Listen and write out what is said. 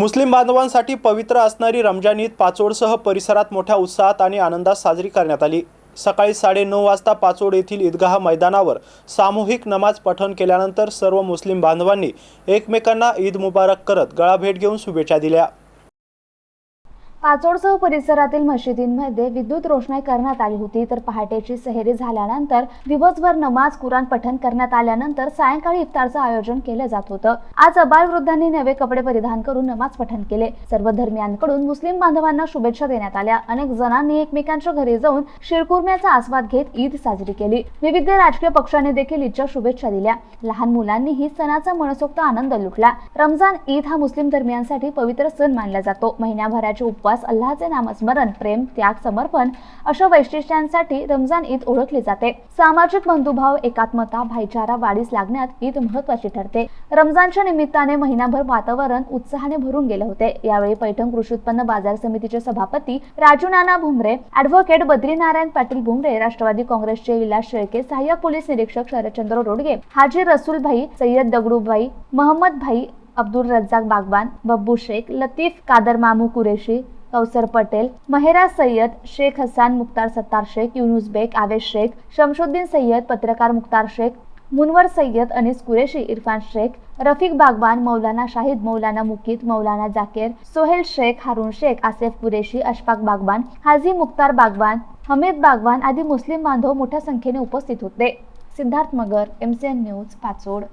मुस्लिम बांधवांसाठी पवित्र असणारी रमजान ईद पाचोडसह परिसरात मोठ्या उत्साहात आणि आनंदात साजरी करण्यात आली. सकाळी साडेनऊ वाजता पाचोड येथील ईदगाह मैदानावर सामूहिक नमाज पठण केल्यानंतर सर्व मुस्लिम बांधवांनी एकमेकांना ईद मुबारक करत गळाभेट घेऊन शुभेच्छा दिल्या. पाचोडसह परिसरातील मशिदींमध्ये विद्युत रोषणाई करण्यात आली होती. तर पहाटेची सहेरी झाल्यानंतर दिवसभर नमाज कुराण पठण करण्यात आल्यानंतर सायंकाळी इफ्तारचं आयोजन केलं जात होतं. आज अबाल वृद्धांनी नवे कपडे परिधान करून नमाज पठण केले. सर्व धर्मियांकडून मुस्लिम बांधवांना शुभेच्छा देण्यात आल्या. अनेक जणांनी एकमेकांच्या घरी जाऊन शिरकुर्म्याचा आस्वाद घेत ईद साजरी केली. विविध राजकीय पक्षांनी देखील ईदच्या शुभेच्छा दिल्या. लहान मुलांनीही सणाचा मनसोक्त आनंद लुटला. रमजान ईद हा मुस्लिम धर्मियांसाठी पवित्र सण मानला जातो. महिन्याभराचे उपवास अल्लाचे नामस्मरण प्रेम त्याग समर्पण अशा वैशिष्ट्यांसाठी रमजान ईद ओळखली जाते. सामाजिक बंधुभाव एकात्मता भाईचारा वाढीस लागण्यात ईद महत्वाची ठरते. रमजानच्या निमित्ताने महिनाभर वातावरण उत्साहाने भरून गेले होते. यावेळी पैठण कृषी उत्पन्न बाजार समितीचे सभापती राजू नाना भुमरे ॲडव्होकेट बद्रीनारायण पाटील भुमरे राष्ट्रवादी काँग्रेसचे विलास शेळके सहाय्यक पोलीस निरीक्षक शरदचंद्र रोडगे हाजी रसूलभाई सय्यद दगडूभाई महम्मद भाई अब्दुल रज्जाक बागबान बब्बू शेख लतीफ कादर मामू कुरेशी कौसर पटेल महेरा सय्यद शेख हसान मुख्तार सत्तार शेख युनुस बेग आवेश शेख शमशुद्दीन सय्यद पत्रकार मुख्तार शेख मुनवर सय्यद अनिस कुरेशी इरफान शेख रफिक बागबान मौलाना शाहिद मौलाना मुकीत मौलाना जाकेर सोहेल शेख हारून शेख आसेफ कुरेशी अशफाक बागबान हाजी मुख्तार बागबान हमीद बागवान आदी मुस्लिम बांधव मोठ्या संख्येने उपस्थित होते. Siddharth Magar M C N news Pachod.